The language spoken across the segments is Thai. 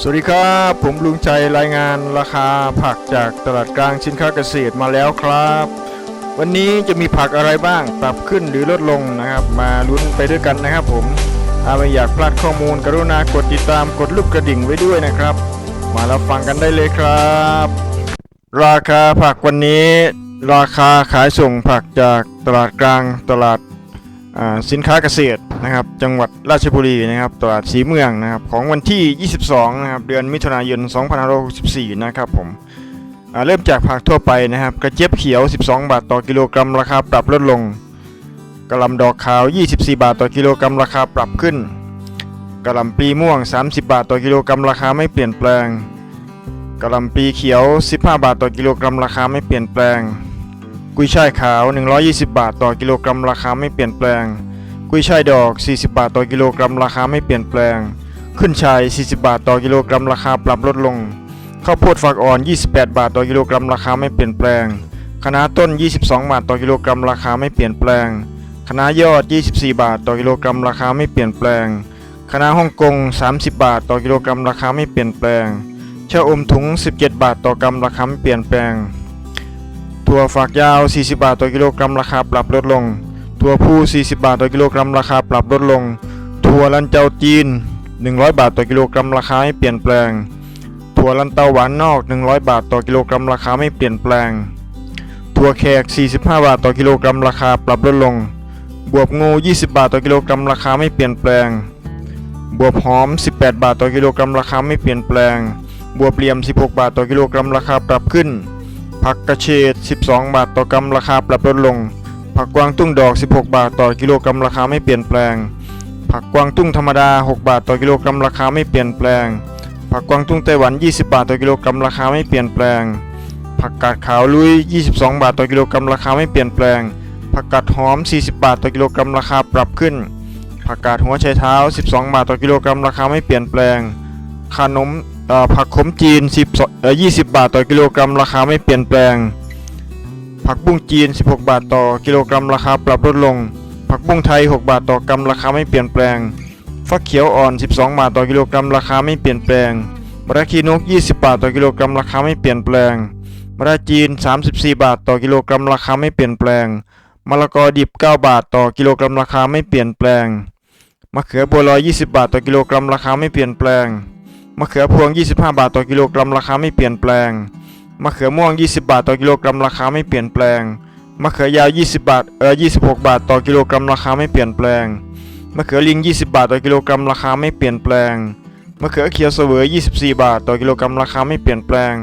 สวัสดีครับ ผมลุงใจรายงานราคาผักจากตลาดกลางสินค้าเกษตรมาแล้วครับ วันนี้จะมีผักอะไรบ้างปรับขึ้นหรือลดลงนะครับ มาลุ้นไปด้วยกันนะครับ ผมถ้าไม่อยากพลาดข้อมูลกรุณากดติดตามกดลูกกระดิ่งไว้ด้วยนะครับ มารับฟังกันได้เลยครับ ราคาผักวันนี้ ราคาขายส่งผักจากตลาดกลางตลาด สินค้าเกษตรนะครับ จังหวัดราชบุรีนะครับตลาดสีเมืองนะครับของวันที่ 22 นะครับ เดือนมิถุนายน 2564 นะครับผมเริ่มจากผักทั่วไปนะครับ กระเจี๊ยบเขียว 12 บาทต่อกิโลกรัมราคาปรับลดลงกระลำดอกขาว 24 บาทต่อกิโลกรัมราคาปรับขึ้นกระลำปีม่วง 30 บาทต่อกิโลกรัมราคาไม่เปลี่ยนแปลงกระลำปีเขียว 15 บาทต่อกิโลกรัมราคาไม่เปลี่ยนแปลง กุยช่ายขาว 120 บาทต่อกิโลกรัมราคาไม่เปลี่ยนแปลง กุยช่ายดอก 40 บาทต่อกิโลกรัมราคาไม่เปลี่ยนแปลง ขึ้นช่าย 40 บาทต่อกิโลกรัมราคาปรับลดลง ข้าวโพดฝักอ่อน 28 บาทต่อกิโลกรัมราคาไม่เปลี่ยนแปลงคะน้าต้น 22 บาทต่อกิโลกรัมราคาไม่เปลี่ยนแปลงคะน้ายอด 24 บาทต่อกิโลกรัมราคาไม่เปลี่ยนแปลงคะน้าฮ่องกง 30 บาทต่อกิโลกรัมราคาไม่เปลี่ยนแปลงชะอมถุง 17 บาทต่อกรัมราคาไม่เปลี่ยนแปลง ถั่วฝักยาว 40 บาทต่อกิโลกรัมราคาปรับลดลง ถั่วพู40 บาทต่อกิโลกรัมราคาปรับลดลง ถั่วลันเจาจีน 100 บาทต่อกิโลกรัมราคาไม่เปลี่ยนแปลง ถั่วลันเตาหวานนอก 100 บาทต่อกิโลกรัมราคาไม่เปลี่ยนแปลง ถั่วแขก 45 บาทต่อกิโลกรัมราคาปรับลดลง บวบงู 20 บาทต่อกิโลกรัมราคาไม่เปลี่ยนแปลง บวบหอม 18 บาทต่อกิโลกรัมราคาไม่เปลี่ยนแปลง บวบเหลี่ยม 16 บาทต่อกิโลกรัมราคาปรับขึ้น ผักกระเฉด12 บาทต่อกรัมราคาปรับลดลง ผักกวางตุ้งดอก 16 บาทต่อกิโลกรัมราคาไม่เปลี่ยนแปลง ผักกวางตุ้งธรรมดา 6 บาทต่อกิโลกรัมราคาไม่เปลี่ยนแปลง ผักกวางตุ้งไต้หวัน 20 บาทต่อกิโลกรัมราคาไม่เปลี่ยนแปลง ผักกาดขาวลุย 22 บาทต่อกิโลกรัมราคาไม่เปลี่ยนแปลง ผักกาดหอม 40 บาทต่อกิโลกรัมราคาปรับขึ้น ผักกาดหัวไชเท้า 12 บาทต่อกิโลกรัมราคาไม่เปลี่ยนแปลงขนม ผักขมจีน10 20 บาทต่อกิโลกรัม ราคาไม่เปลี่ยนแปลง ผักบุ้งจีน 16 บาทต่อกิโลกรัม ราคาปรับลดลง ผักบุ้งไทย 6 บาทต่อกรัม ราคาไม่เปลี่ยนแปลง ฟักเขียวอ่อน 12 บาทต่อกิโลกรัม ราคาไม่เปลี่ยนแปลงมะระขีนก 20 บาทต่อกิโลกรัม ราคาไม่เปลี่ยนแปลงมะระจีน 34 บาทต่อกิโลกรัม ราคาไม่เปลี่ยนแปลงมะละกอดิบ 9 บาทต่อกิโลกรัม ราคาไม่เปลี่ยนแปลงมะเขือบัวลอย 20 บาทต่อกิโลกรัม ราคาไม่เปลี่ยนแปลง มะเขือพวง 25 บาทต่อกิโลกรัมราคาไม่เปลี่ยนแปลง มะเขือม่วง 20 บาทต่อกิโลกรัมราคาไม่เปลี่ยนแปลง มะเขือยาว 20 บาท เออ26 บาทต่อกิโลกรัมราคาไม่เปลี่ยนแปลง มะเขือลิง 20 บาทต่อกิโลกรัมราคาไม่เปลี่ยนแปลง มะเขือเขียวเสวย 24 บาทต่อกิโลกรัมราคาไม่เปลี่ยนแปลง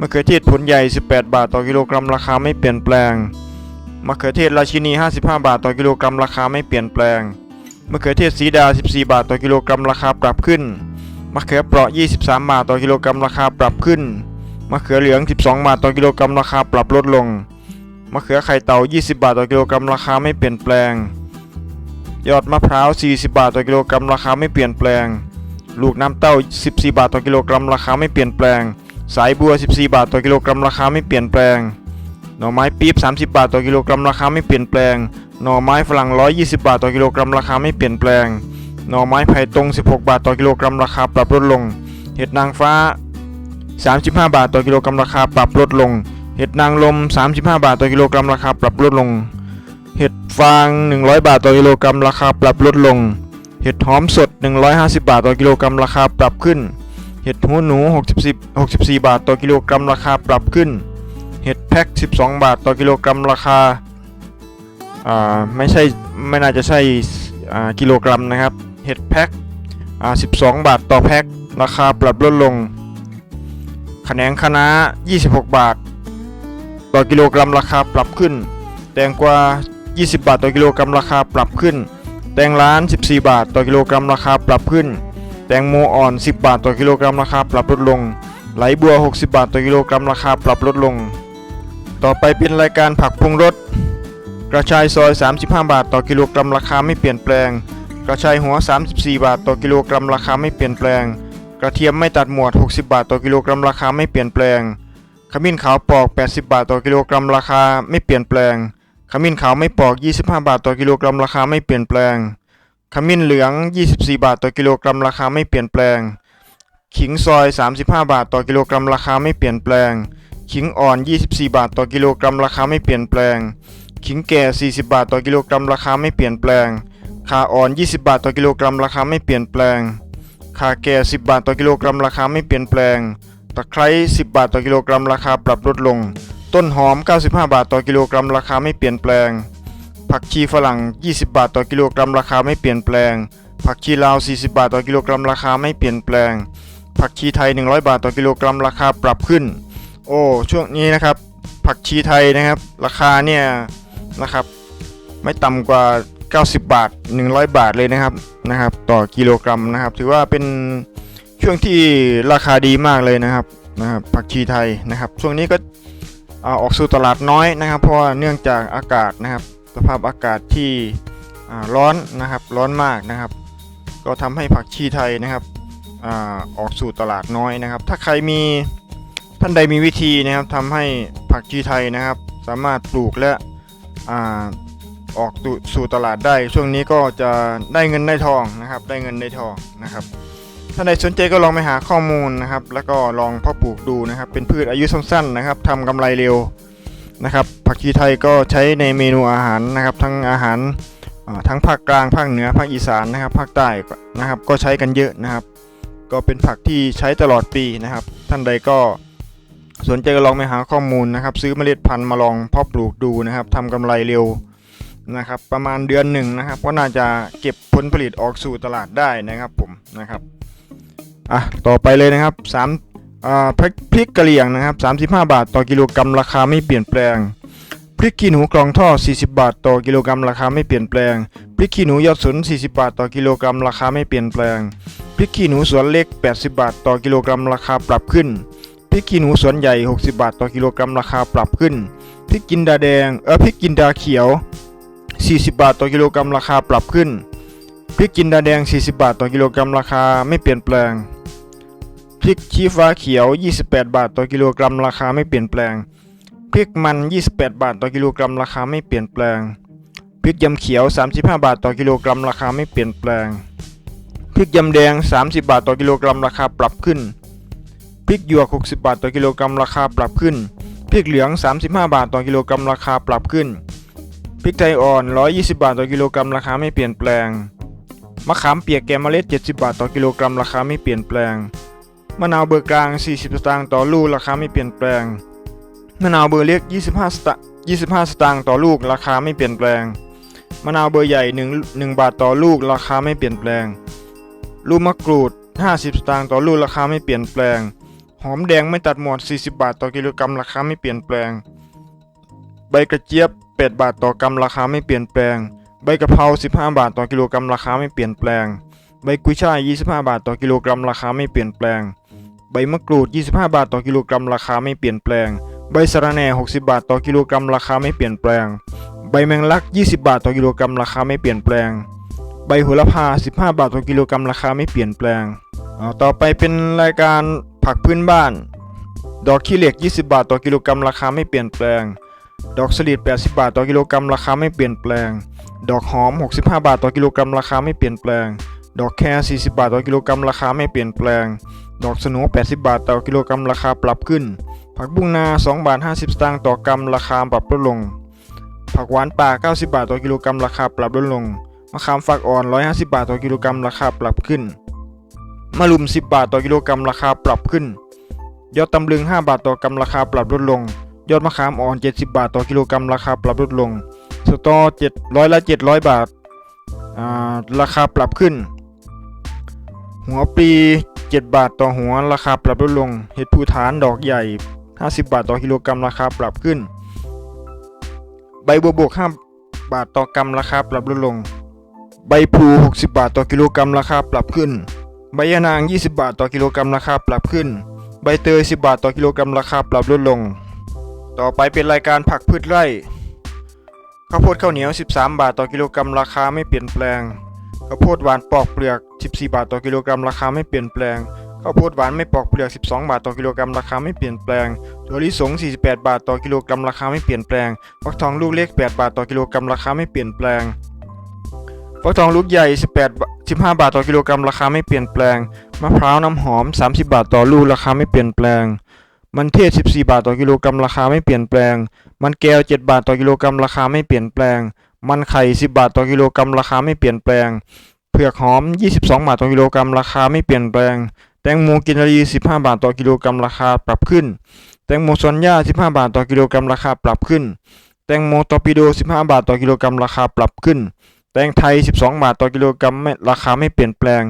มะเขือเทศผลใหญ่ 18 บาทต่อกิโลกรัมราคาไม่เปลี่ยนแปลง มะเขือเทศราชินี 55 บาทต่อกิโลกรัมราคาไม่เปลี่ยนแปลง มะเขือเทศสีดา 14 บาทต่อกิโลกรัมราคาปรับขึ้น มะเขือเปราะ 23 บาทต่อกิโลกรัมราคาปรับขึ้น มะเขือเหลือง 12 บาทต่อกิโลกรัมราคาปรับลดลง มะเขือไข่เต่า 20 บาทต่อกิโลกรัมราคาไม่เปลี่ยนแปลง ยอดมะพร้าว 40 บาทต่อกิโลกรัมราคาไม่เปลี่ยนแปลง ลูกน้ำเต้า 14 บาทต่อกิโลกรัมราคาไม่เปลี่ยนแปลง สายบัว 14 บาทต่อกิโลกรัมราคาไม่เปลี่ยนแปลง หน่อไม้ปี๊บ 30 บาทต่อกิโลกรัมราคาไม่เปลี่ยนแปลง หน่อไม้ฝรั่ง 120 บาทต่อกิโลกรัมราคาไม่เปลี่ยนแปลง หน่อไม้ไผ่ตรง 16 บาทต่อกิโลกรัมราคาปรับลดลง เห็ดนางฟ้า 35 บาทต่อกิโลกรัมราคาปรับลดลง เห็ดนางลม 35 บาทต่อกิโลกรัมราคาปรับลดลง เห็ดฟาง 100 บาทต่อกิโลกรัมราคาปรับลดลง เห็ดหอมสด 150 บาทต่อกิโลกรัมราคาปรับขึ้น เห็ดหูหนู 60 64 บาทต่อกิโลกรัมราคาปรับขึ้น เห็ดแพ็ค12 บาทต่อกิโลกรัมราคา อ่า ไม่ใช่ ไม่น่าจะใช่อ่ากิโลกรัมนะครับ เห็ดแพ็ค12 บาทต่อแพ็คราคาปรับลดลงแขนงคณะ26 บาท ต่อกิโลกรัมราคาปรับขึ้น แตงกวา20 บาทต่อกิโลกรัมราคาปรับขึ้น แตงร้าน 14 บาทต่อกิโลกรัมราคาปรับขึ้น แตงโมอ่อน 10 บาทต่อกิโลกรัมราคาปรับลดลง ไหลบัว 60 บาทต่อกิโลกรัมราคาปรับลดลง ต่อไปเป็นรายการผักปรุงรส กระชายซอย 35 บาทต่อกิโลกรัมราคาไม่เปลี่ยนแปลง ระชายหัว 34 บาทต่อกิโลกรัมราคาไม่เปลี่ยนแปลง กระเทียมไม่ตัดหมวด 60 บาทต่อกิโลกรัมราคาไม่เปลี่ยนแปลง ขมิ้นขาวปอก 80 บาทต่อกิโลกรัมราคาไม่เปลี่ยนแปลง ขมิ้นขาวไม่ปอก 25 บาทต่อกิโลกรัมราคาไม่เปลี่ยนแปลง ขมิ้นเหลือง 24 บาทต่อกิโลกรัมราคาไม่เปลี่ยนแปลง ขิงซอย 35 บาทต่อกิโลกรัมราคาไม่เปลี่ยนแปลง ขิงอ่อน 24 บาทต่อกิโลกรัมราคาไม่เปลี่ยนแปลง ขิงแก่ 40 บาทต่อกิโลกรัมราคาไม่เปลี่ยนแปลง ข่าอ่อน 20 บาทต่อกิโลกรัมราคาไม่เปลี่ยนแปลงข่าแก่ 10 บาทต่อกิโลกรัมราคาไม่เปลี่ยนแปลง ตะไคร้ 10 บาทต่อกิโลกรัมราคาปรับลดลง ต้นหอม 95 บาทต่อกิโลกรัมราคาไม่เปลี่ยนแปลง ผักชีฝรั่ง 20 บาทต่อกิโลกรัมราคาไม่เปลี่ยนแปลง ผักชีลาว 40 บาทต่อกิโลกรัมราคาไม่เปลี่ยนแปลง ผักชีไทย 100 บาทต่อกิโลกรัมราคาปรับขึ้น โอ้ช่วงนี้นะครับ ผักชีไทยนะครับ ราคาเนี่ยนะครับไม่ต่ำกว่า 90 บาท 100 บาทเลยนะครับนะครับ ต่อกิโลกรัมนะครับ ถือว่าเป็นช่วงที่ราคาดีมากเลยนะครับนะครับผักชีไทยนะครับ ช่วงนี้ก็ออกสู่ตลาดน้อยนะครับ เพราะว่าเนื่องจากอากาศนะครับ สภาพอากาศที่ร้อนนะครับร้อนมากนะครับ ก็ทำให้ผักชีไทยนะครับออกสู่ตลาดน้อยนะครับ ถ้าใครมีท่านใดมีวิธีนะครับทำให้ผักชีไทยนะครับ สามารถปลูกและ ออกสู่ตลาดได้ ช่วงนี้ก็จะได้เงินได้ทองนะครับ ได้เงินได้ทองนะครับท่านใดสนใจก็ลองไปหาข้อมูลนะครับ แล้วก็ลองเพาะปลูกดูนะครับ เป็นพืชอายุสั้นๆนะครับทำกำไรเร็วนะครับ ผักชีไทยก็ใช้ในเมนูอาหารนะครับ ทั้งอาหารทั้งภาคกลางภาคเหนือภาคอีสานนะครับภาคใต้นะครับ ก็ใช้กันเยอะนะครับ ก็เป็นผักที่ใช้ตลอดปีนะครับ ท่านใดก็สนใจก็ลองไปหาข้อมูลนะครับ ซื้อเมล็ดพันธุ์มาลองเพาะปลูกดูนะครับทำกำไรเร็ว นะครับ ประมาณเดือนหนึ่งนะครับ ก็น่าจะเก็บผลผลิตออกสู่ตลาดได้นะครับผมนะครับอะต่อไปเลยนะครับสามอ่าพริกพริกกะเหรี่ยงนะครับ35 บาท ต่อกิโลกรัมราคาไม่เปลี่ยนแปลงพริกขี้หนูกรองท่อ 40 บาท ต่อกิโลกรัมราคาไม่เปลี่ยนแปลง พริกขี้หนูยอดสน 40 บาท ต่อกิโลกรัมราคาไม่เปลี่ยนแปลง พริกขี้หนูสวนเล็ก 80 บาท ต่อกิโลกรัมราคาปรับขึ้น พริกขี้หนูสวนใหญ่ 60 บาท ต่อกิโลกรัมราคาปรับขึ้น พริกจินดาแดง เออพริกจินดาเขียว 40 บาทต่อกิโลกรัมราคาปรับขึ้น พริกจินดาแดง 40 บาทต่อกิโลกรัมราคาไม่เปลี่ยนแปลง พริกชี้ฟ้าเขียว 28 บาทต่อกิโลกรัมราคาไม่เปลี่ยนแปลง พริกมัน 28 บาทต่อกิโลกรัมราคาไม่เปลี่ยนแปลง พริกยำเขียว 35 บาทต่อกิโลกรัมราคาไม่เปลี่ยนแปลง พริกยำแดง 30 บาทต่อกิโลกรัมราคาปรับขึ้น พริกหยวก 60 บาทต่อกิโลกรัมราคาปรับขึ้น พริกเหลือง 35 บาทต่อกิโลกรัมราคาปรับขึ้น พริกไทยอ่อน 120 บาทต่อกิโลกรัมราคาไม่เปลี่ยนแปลง มะขามเปียกแกมเมล็ด 70 บาทต่อกิโลกรัมราคาไม่เปลี่ยนแปลง มะนาวเบอร์กลาง 40 สตางค์ต่อลูกราคาไม่เปลี่ยนแปลง มะนาวเบอร์เล็ก 25 สตางค์25 สตางค์ต่อลูกราคาไม่เปลี่ยนแปลง มะนาวเบอร์ใหญ่ 1 1 บาทต่อลูกราคาไม่เปลี่ยนแปลง ลูกมะกรูด 50 สตางค์ต่อลูกราคาไม่เปลี่ยนแปลง หอมแดงไม่ตัดหมวด 40 บาทต่อกิโลกรัมราคาไม่เปลี่ยนแปลง ใบกระเจี๊ยบ 8 บาทต่อกรัมราคาไม่เปลี่ยนแปลง ใบกะเพรา15 บาทต่อกิโลกรัมราคาไม่เปลี่ยนแปลง ใบกุยช่าย 25 บาทต่อกิโลกรัมราคาไม่เปลี่ยนแปลง ใบมะกรูด 25 บาทต่อกิโลกรัมราคาไม่เปลี่ยนแปลง ใบสะระแหน่ 60 บาทต่อกิโลกรัมราคาไม่เปลี่ยนแปลง ใบแมงลัก 20 บาทต่อกิโลกรัมราคาไม่เปลี่ยนแปลง ใบโหระพา 15 บาทต่อกิโลกรัมราคาไม่เปลี่ยนแปลงต่อไปเป็นรายการผักพื้นบ้าน ดอกขี้เหล็ก 20 บาทต่อกิโลกรัมราคาไม่เปลี่ยนแปลง ดอกสลิด80 บาทต่อกิโลกรัมราคาไม่เปลี่ยนแปลง ดอกหอม 65 บาทต่อกิโลกรัมราคาไม่เปลี่ยนแปลง ดอกแคร40 บาทต่อกิโลกรัมราคาไม่เปลี่ยนแปลง ดอกสนู80 บาทต่อกิโลกรัมราคาปรับขึ้น ผักบุ้งนา2บาท50 สตางค์ต่อกรัมราคาปรับลดลง ผักหวานป่า 90 บาทต่อกิโลกรัมราคาปรับลดลง มะขามฝักอ่อน 150 บาทต่อกิโลกรัมราคาปรับขึ้น มะรุม 10 บาทต่อกิโลกรัมราคาปรับขึ้น ยอดตำลึง 5 บาทต่อกรัมราคาปรับลดลง ยอดมะขามอ่อน 70 บาท ต่อกิโลกรัมราคาปรับลดลง สตอ700ละ 700 บาทอ่าราคาปรับขึ้น หัวปลี7 บาทต่อหัวราคาปรับลดลง เห็ดภูฐานดอกใหญ่ 50 บาทต่อกิโลกรัมราคาปรับขึ้น ใบบัวบก5บาทต่อกรัมราคาปรับลดลง ใบพลู60 บาทต่อกิโลกรัมราคาปรับขึ้น ใบยะนาง 20 บาทต่อกิโลกรัมราคาปรับขึ้น ใบเตย 10 บาทต่อกิโลกรัมราคาปรับลดลง ต่อไปเป็นรายการผักพืชไร่ ข้าวโพดข้าวเหนียว 13 บาทต่อกิโลกรัมราคาไม่เปลี่ยนแปลง ข้าวโพดหวานปอกเปลือก 14 บาทต่อกิโลกรัมราคาไม่เปลี่ยนแปลง ข้าวโพดหวานไม่ปอกเปลือก 12 บาทต่อกิโลกรัมราคาไม่เปลี่ยนแปลงถั่วลิสง 48 บาทต่อกิโลกรัมราคาไม่เปลี่ยนแปลง ฟักทองลูกเล็ก 8 บาทต่อกิโลกรัมราคาไม่เปลี่ยนแปลง ฟักทองลูกใหญ่ 18บาท15 บาทต่อกิโลกรัมราคาไม่เปลี่ยนแปลง มะพร้าวน้ำหอม 30 บาทต่อลูกราคาไม่เปลี่ยนแปลง มันเทศ 14 บาทต่อกิโลกรัมราคาไม่เปลี่ยนแปลง มันแก้ว 7 บาทต่อกิโลกรัมราคาไม่เปลี่ยนแปลง มันไข่ 10 บาทต่อกิโลกรัมราคาไม่เปลี่ยนแปลง เผือกหอม 22 บาทต่อกิโลกรัมราคาไม่เปลี่ยนแปลง แตงโมกินรี 15 บาทต่อกิโลกรัมราคาปรับขึ้น แตงโมซอนย่า 15 บาทต่อกิโลกรัมราคาปรับขึ้น แตงโมตอร์ปิโด 15 บาทต่อกิโลกรัมราคาปรับขึ้น แตงไทย 12 บาทต่อกิโลกรัมไม่ราคาไม่เปลี่ยนแปลง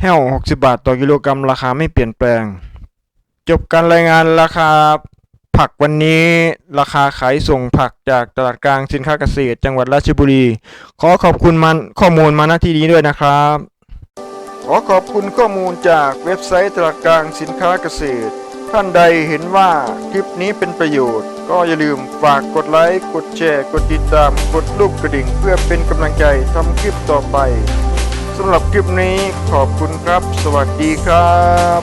แห้ว 60 บาทต่อกิโลกรัมราคาไม่เปลี่ยนแปลง จบการรายงานราคาผักวันนี้ราคาขายส่งผักจากตลาดกลางสินค้าเกษตร จังหวัดราชบุรี ขอขอบคุณมันข้อมูลมาณที่นี้ด้วยนะครับ ขอขอบคุณข้อมูลจากเว็บไซต์ตลาดกลางสินค้าเกษตร ท่านใดเห็นว่าคลิปนี้เป็นประโยชน์ ก็อย่าลืมฝากกดไลค์กดแชร์ กดติดตาม กดรูปกระดิ่ง เพื่อเป็นกำลังใจทำคลิปต่อไปสำหรับคลิปนี้ขอบคุณครับ สวัสดีครับ